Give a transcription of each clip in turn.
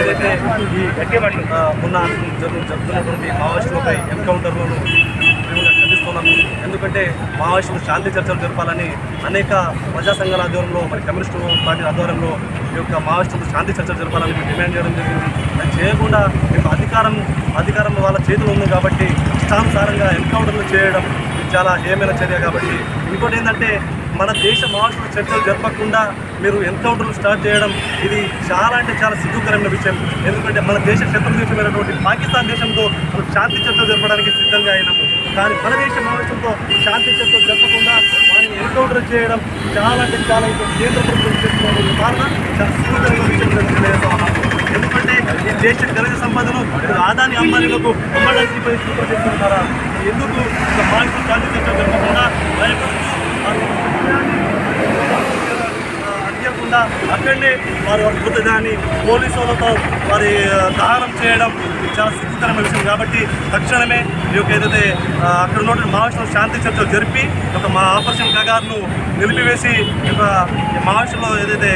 ఏదైతే ఈ ఆ, మొన్న జరుగుతున్నటువంటి మావోయిస్టులపై ఎన్కౌంటర్లను మేము ఖండిస్తున్నాము ఎందుకంటే మావోయిస్టులు శాంతి చర్చలు జరపాలని అనేక ప్రజా సంఘాల ఆధ్వర్యంలో మరి కమ్యూనిస్టు పార్టీ ఆధ్వర్యంలో ఈ యొక్క మావోయిస్టులు శాంతి చర్చలు జరపాలని మేము డిమాండ్ చేయడం జరిగింది. అది చేయకుండా మేము అధికారం అధికారం వాళ్ళ చేతిలో ఉంది కాబట్టి ఇష్టానుసారంగా ఎన్కౌంటర్లు చేయడం చాలా హేమైన చర్య కాబట్టి. ఇంకోటి ఏంటంటే మన దేశ మావోయిస్టుల చర్చలు జరపకుండా మీరు ఎన్కౌంటర్లు స్టార్ట్ చేయడం ఇది చాలా అంటే చాలా సిగ్గుకరమైన విషయం. ఎందుకంటే మన దేశ శత్రు దేశమైనటువంటి పాకిస్తాన్ దేశంతో మనం శాంతి చర్చలు జరపడానికి సిద్ధంగా అయినాము కానీ మన దేశ మావోయిస్టులతో శాంతి చర్చలు జరపకుండా వారిని ఎన్కౌంటర్ చేయడం చాలా అంటే చాలా ఇంకా కేంద్ర ప్రభుత్వం చేస్తున్న కారణం చాలా సిగ్గుకరమైన విషయం ఎందుకంటే ఈ దేశ గణిత సంపదను ఆదాని అంబానీలకు అమ్మడానికి ప్రయత్నం చేస్తున్నారా. ఎందుకు ఒక మానసిక శాంతి చర్చలు జరపకుండా భయపడుతూ వారు అందియకుండా అక్కడనే వారి వారి మృతదేహాన్ని పోలీసులతో వారి దహనం చేయడం చాలా సిగ్గుకరమైన విషయం. కాబట్టి తక్షణమే ఈ యొక్క ఏదైతే అక్కడ ఉన్న మావోయిస్టులు శాంతి చర్చలు జరిపి ఒక మా ఆపరేషన్ గగార్ను నిలిపివేసి ఈ యొక్క ఏదైతే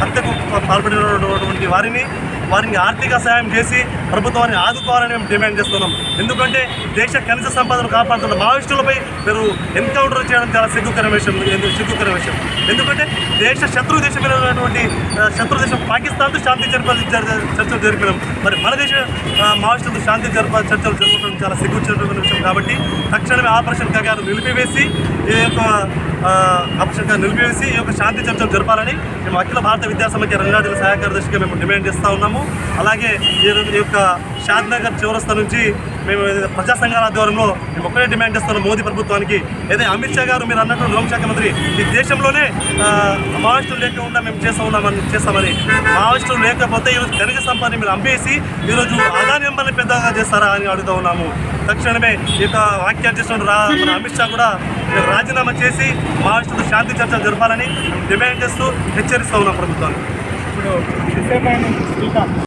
హత్యకు పాల్పడినటువంటి వారిని వారిని ఆర్థిక సహాయం చేసి ప్రభుత్వాన్ని ఆదుకోవాలని మేము డిమాండ్ చేస్తున్నాం. ఎందుకంటే దేశ కనీస సంపదను కాపాడుతున్న మావోయిస్టులపై మీరు ఎన్కౌంటర్ చేయడం చాలా సిగ్గుకర విషయం. సిగ్గుకర విషయం? ఎందుకంటే దేశ శత్రు దేశమైనటువంటి శత్రు దేశం పాకిస్తాన్తో శాంతి జరిప చర్చలు జరిపినాం. మరి మన దేశ మావోయిస్టులతో శాంతి జరిప చర్చలు జరుపుకోవడం చాలా సిగ్గుచేటటువంటి విషయం కాబట్టి తక్షణమే ఆపరేషన్ కగారు నిలిపివేసి ఈ యొక్క ఆ, నిలిపివేసి ఈ యొక్క శాంతి చర్చలు జరపాలని మేము అఖిల భారత విద్యాసమితి రంగారెడ్డి సహాయ కార్యదర్శిగా మేము డిమాండ్ చేస్తూ ఉన్నాము. అలాగే ఈ ఈ యొక్క శాంతినగర్ చివరస్థ నుంచి మేము ప్రజా సంఘాల ఆధ్వర్యంలో మేము ఒక్కటే డిమాండ్ చేస్తున్నాం మోదీ ప్రభుత్వానికి. అయితే అమిత్ షా గారు మీరు అన్నట్టు హోంశాఖ మంత్రి ఈ దేశంలోనే మావోయిస్టులు లేకుండా మేము చేస్తూ ఉన్నామని చేస్తామని. మావోయిస్టులు లేకపోతే ఈరోజు ఖనిజ సంపాదన మీరు అమ్మేసి ఈరోజు అదాని నెంబర్ని పెద్దగా చేస్తారా అని అడుగుతూ ఉన్నాము. తక్షణమే ఈ యొక్క వాక్యాలు చేసిన రా మన అమిత్ షా కూడా రాజీనామా చేసి మావోయిస్టులతో శాంతి చర్చలు జరపాలని డిమాండ్ చేస్తూ హెచ్చరిస్తూ ఉన్నాం ప్రభుత్వాన్ని. ఇప్పుడు